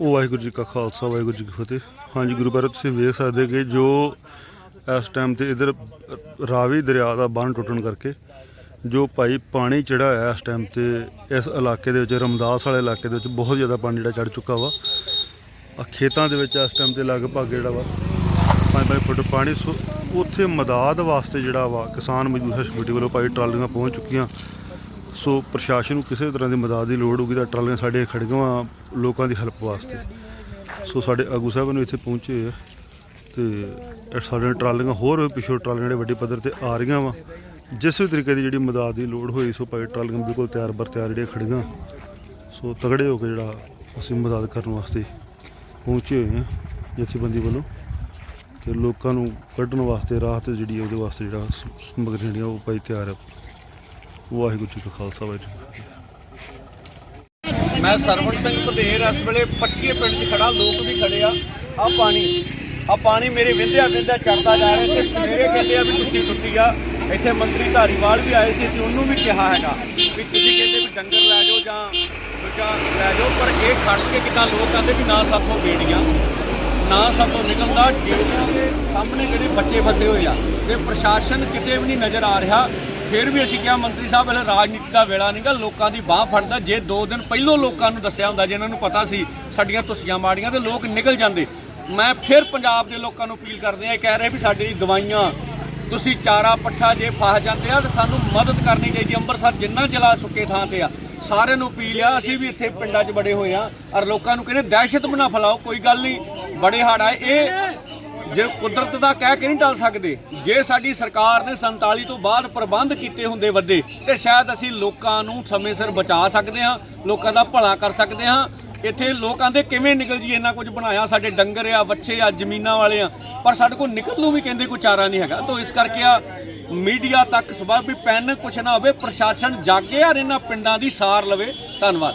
ਵਾਹਿਗੁਰੂ ਜੀ ਕਾ ਖਾਲਸਾ, ਵਾਹਿਗੁਰੂ ਜੀ ਕੀ ਫਤਿਹ। ਹਾਂਜੀ, ਗੁਰੂ ਬਾਰੇ ਤੁਸੀਂ ਵੇਖ ਸਕਦੇ ਕਿ ਜੋ ਇਸ ਟਾਈਮ ਤੇ ਇਧਰ ਰਾਵੀ ਦਰਿਆ ਦਾ ਬੰਨ ਟੁੱਟਣ ਕਰਕੇ ਜੋ ਭਾਈ ਪਾਣੀ ਚੜਾ ਹੋਇਆ ਇਸ ਟਾਈਮ ਤੇ ਇਸ ਇਲਾਕੇ ਦੇ ਵਿੱਚ, ਰਮਦਾਸ ਵਾਲੇ ਇਲਾਕੇ ਦੇ ਵਿੱਚ ਬਹੁਤ ਜ਼ਿਆਦਾ ਪਾਣੀ ਜਿਹੜਾ ਚੜ ਚੁੱਕਾ ਵਾ। ਆ ਖੇਤਾਂ ਦੇ ਵਿੱਚ ਇਸ ਟਾਈਮ ਤੇ ਲਗਭਗ ਜਿਹੜਾ ਵਾ 5-5 ਫੁੱਟ ਪਾਣੀ। ਸੋ ਉੱਥੇ ਮਦਦ ਵਾਸਤੇ ਜਿਹੜਾ ਵਾ ਕਿਸਾਨ ਮਜ਼ਦੂਰ ਸੰਘਰਸ਼ ਕਮੇਟੀ ਵੱਲੋਂ ਭਾਈ ਟਰਾਲੀਆਂ ਪਹੁੰਚ ਚੁੱਕੀਆਂ। ਸੋ ਪ੍ਰਸ਼ਾਸਨ ਨੂੰ ਕਿਸੇ ਤਰ੍ਹਾਂ ਦੀ ਮਦਦ ਦੀ ਲੋੜ ਹੋਊਗੀ ਤਾਂ ਟਰਾਲੀਆਂ ਸਾਡੇ ਖੜੀਆਂ ਵਾਂ ਲੋਕਾਂ ਦੀ ਹੈਲਪ ਵਾਸਤੇ। ਸੋ ਸਾਡੇ ਆਗੂ ਸਾਹਿਬ ਨੂੰ ਇੱਥੇ ਪਹੁੰਚੇ ਹੋਏ ਆ ਤੇ ਇਹ ਸਾਡੇ ਟਰਾਲੀਆਂ ਹੋਰ ਪਿਛੋ ਟਰਾਲੀਆਂ ਜਿਹੜੇ ਵੱਡੇ ਪੱਧਰ ਤੇ ਆ ਰਹੀਆਂ ਵਾ, ਜਿਸ ਵੀ ਤਰੀਕੇ ਦੀ ਜਿਹੜੀ ਮਦਦ ਦੀ ਲੋੜ ਹੋਈ, ਸੋ ਭਾਈ ਟਰਾਲੀਆਂ ਬਿਲਕੁਲ ਤਿਆਰ ਬਰ ਤਿਆਰ ਜਿਹੜੀਆਂ ਖੜੀਆਂ ਸੋ ਤਗੜੇ ਹੋ ਕੇ ਜਿਹੜਾ ਅਸੀਂ ਮਦਦ ਕਰਨ ਵਾਸਤੇ ਪਹੁੰਚੇ ਹੋਏ ਹਾਂ ਜਥੇਬੰਦੀ ਵੱਲੋਂ ਤੇ ਲੋਕਾਂ ਨੂੰ ਕੱਢਣ ਵਾਸਤੇ, ਰਾਹਤ ਜਿਹੜੀ ਉਹਦੇ ਵਾਸਤੇ ਜਿਹੜਾ ਸ- ਸਮੱਗਰੀ ਜਿਹੜੀਆਂ ਉਹ ਭਾਈ ਤਿਆਰ ਹੈ ਵਾਹਿਗੁਰੂ ਜੀ ਕਾ ਖਾਲਸਾ, ਵਾਹਿਗੁਰੂ ਜੀ ਕੀ ਫਤਿਹ। ਮੈਂ ਸਰਵਣ ਸਿੰਘ ਪਧੇਰ ਇਸ ਵੇਲੇ ਪੱਛੀਏ ਪਿੰਡ 'ਚ ਖੜਾ ਲੋਕ ਵੀ ਖੜੇ ਆ। ਆ ਪਾਣੀ ਆ ਪਾਣੀ ਮੇਰੇ ਵਿੰਦਿਆ ਵਿੰਦਿਆ ਚੜਦਾ ਜਾ ਰਿਹਾ ਤੇ ਸਵੇਰੇ ਕਹਿੰਦੇ ਆ ਵੀ ਤੁਸੀਂ ਟੁੱਟੀ ਆ। ਇੱਥੇ ਮੰਤਰੀ ਧਾਰੀਵਾਲ ਵੀ ਆਏ ਸੀ, ਅਸੀਂ ਉਹਨੂੰ ਵੀ ਕਿਹਾ ਹੈਗਾ ਵੀ ਤੁਸੀਂ ਕਹਿੰਦੇ ਵੀ ਡੰਗਰ ਲੈ ਜਾਓ ਜਾਂ ਦੂਜਾ ਲੈ ਜਾਓ, ਪਰ ਇਹ ਖੜ ਕੇ ਕਿਦਾਂ ਲੋਕ ਕਹਿੰਦੇ ਵੀ ਨਾ ਸਾਥੋਂ ਬੇੜੀਆਂ, ਨਾ ਸਾਥੋਂ ਨਿਕਲਦਾ ਡੇੜੀਆਂ ਦੇ ਸਾਹਮਣੇ ਜਿਹੜੇ ਬੱਚੇ ਫਸੇ ਹੋਏ ਆ, ਤੇ ਪ੍ਰਸ਼ਾਸਨ ਕਿਤੇ ਵੀ ਨਹੀਂ ਨਜ਼ਰ ਆ ਰਿਹਾ। ਫਿਰ ਵੀ ਅਸੀਂ ਕਿਹਾ, ਮੰਤਰੀ ਸਾਹਿਬ ਇਹ ਰਾਜਨੀਤੀ ਦਾ ਵੇਲਾ ਨਹੀਂਗਾ ਲੋਕਾਂ ਦੀ ਬਾਹ ਫੜਦਾ। ਜੇ 2 ਦਿਨ ਪਹਿਲੋਂ ਲੋਕਾਂ ਨੂੰ ਦੱਸਿਆ ਹੁੰਦਾ, ਜਿਨ੍ਹਾਂ ਨੂੰ ਪਤਾ ਸੀ ਸਾਡੀਆਂ ਤੁਸੀਆਂ ਮਾੜੀਆਂ ਤੇ ਲੋਕ ਨਿਕਲ ਜਾਂਦੇ। ਮੈਂ ਫਿਰ ਪੰਜਾਬ ਦੇ ਲੋਕਾਂ ਨੂੰ ਅਪੀਲ ਕਰਦੇ ਆ ਇਹ ਕਹਿ ਰਹੇ ਵੀ ਸਾਡੀ ਦਵਾਈਆਂ, ਤੁਸੀਂ ਚਾਰਾ ਪੱਠਾ ਜੇ ਫਸ ਜਾਂਦੇ ਆ, ਤਾਂ ਸਾਨੂੰ ਮਦਦ ਕਰਨੀ ਚਾਹੀਦੀ ਅੰਮ੍ਰਿਤਸਰ ਜਿੰਨਾ ਜ਼ਿਲ੍ਹਾ ਸੁੱਕੇ ਥਾਂ ਤੇ ਆ, ਸਾਰਿਆਂ ਨੂੰ ਅਪੀਲ ਆ, ਅਸੀਂ ਵੀ ਇੱਥੇ ਪਿੰਡਾਂ 'ਚ ਬੜੇ ਹੋਏ ਆ, ਔਰ ਲੋਕਾਂ ਨੂੰ ਕਹਿੰਦੇ, ਦਹਿਸ਼ਤ ਬਣਾ ਫੈਲਾਓ, ਕੋਈ ਗੱਲ ਨਹੀਂ ਬੜੇ ਹੜ ਆਏ। ਇਹ ਜੇ ਕੁਦਰਤ ਦਾ ਕਹਿ ਕੇ ਨਹੀਂ ਟਲ ਸਕਦੇ, ਜੇ ਸਾਡੀ ਸਰਕਾਰ ਨੇ 47 ਤੋਂ ਬਾਅਦ ਪ੍ਰਬੰਧ ਕੀਤੇ ਹੁੰਦੇ ਵੱਡੇ, ਤੇ ਸ਼ਾਇਦ ਅਸੀਂ ਲੋਕਾਂ ਨੂੰ ਸਮੇਂ ਸਿਰ ਬਚਾ ਸਕਦੇ ਹਾਂ, ਲੋਕਾਂ ਦਾ ਭਲਾ ਕਰ ਸਕਦੇ ਹਾਂ। ਇੱਥੇ ਲੋਕਾਂ ਦੇ ਕਿਵੇਂ ਨਿਕਲ ਜੀ ਇੰਨਾ ਕੁਝ ਬਣਾਇਆ, ਸਾਡੇ ਡੰਗਰ ਆ ਬੱਚੇ ਆ, ਜ਼ਮੀਨਾਂ ਵਾਲੇ ਆ। ਪਰ ਸਾਡੇ ਕੋਲ ਨਿਕਲ ਨੂੰ ਵੀ ਕਹਿੰਦੇ ਕੋਈ ਚਾਰਾ ਨਹੀਂ ਹੈਗਾ। ਤਾਂ ਇਸ ਕਰਕੇ ਆ, ਮੀਡੀਆ ਤੱਕ ਸਬਬ ਵੀ ਪੈਨ ਕੁਛ ਨਾ ਹੋਵੇ, ਪ੍ਰਸ਼ਾਸਨ ਜਾਗੇ ਔਰ ਇਹਨਾਂ ਪਿੰਡਾਂ ਦੀ ਸਾਰ ਲਵੇ। ਧੰਨਵਾਦ।